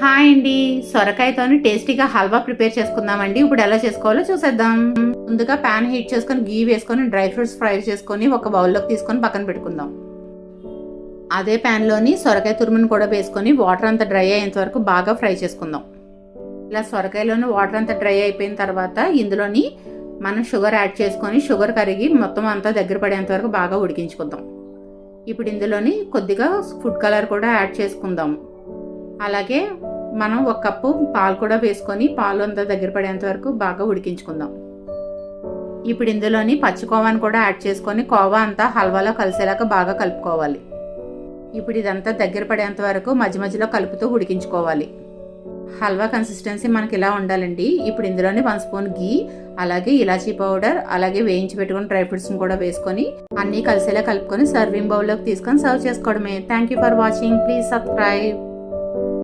Hi అండి. సొరకాయతోని టేస్టీగా halwa prepare చేసుకుందామండి. ఇప్పుడు ఎలా చేసుకోవాలో చూసేద్దాం. ముందుగా ప్యాన్ హీట్ చేసుకొని గీ వేసుకొని డ్రై ఫ్రూట్స్ ఫ్రై చేసుకొని ఒక బౌల్లోకి తీసుకొని పక్కన పెట్టుకుందాం. అదే ప్యాన్లోని సొరకాయ తురుమును కూడా వేసుకొని వాటర్ అంతా డ్రై అయ్యేంత వరకు బాగా ఫ్రై చేసుకుందాం. ఇలా సొరకాయలోని వాటర్ అంతా డ్రై అయిపోయిన తర్వాత ఇందులోని మనం షుగర్ యాడ్ చేసుకొని షుగర్ కరిగి మొత్తం అంతా దగ్గర పడేంత వరకు బాగా ఉడికించుకుందాం. ఇప్పుడు ఇందులోని కొద్దిగా ఫుడ్ కలర్ కూడా యాడ్ చేసుకుందాం. అలాగే మనం ఒక కప్పు పాలు కూడా వేసుకొని పాలు అంతా దగ్గర పడేంత వరకు బాగా ఉడికించుకుందాం. ఇప్పుడు ఇందులోని పచ్చికోవాని కూడా యాడ్ చేసుకొని కోవా అంతా హల్వాలో కలిసేలాగా బాగా కలుపుకోవాలి. ఇప్పుడు ఇదంతా దగ్గర పడేంత వరకు మధ్య మధ్యలో కలుపుతూ ఉడికించుకోవాలి. హల్వా కన్సిస్టెన్సీ మనకి ఇలా ఉండాలండి. ఇప్పుడు ఇందులోని వన్ స్పూన్ గీ అలాగే ఇలాచీ పౌడర్ అలాగే వేయించి పెట్టుకుని డ్రై ఫ్రూట్స్ని కూడా వేసుకొని అన్నీ కలిసేలా కలుపుకొని సర్వింగ్ బౌల్లోకి తీసుకొని సర్వ్ చేసుకోవడమే. Thank you for watching please subscribe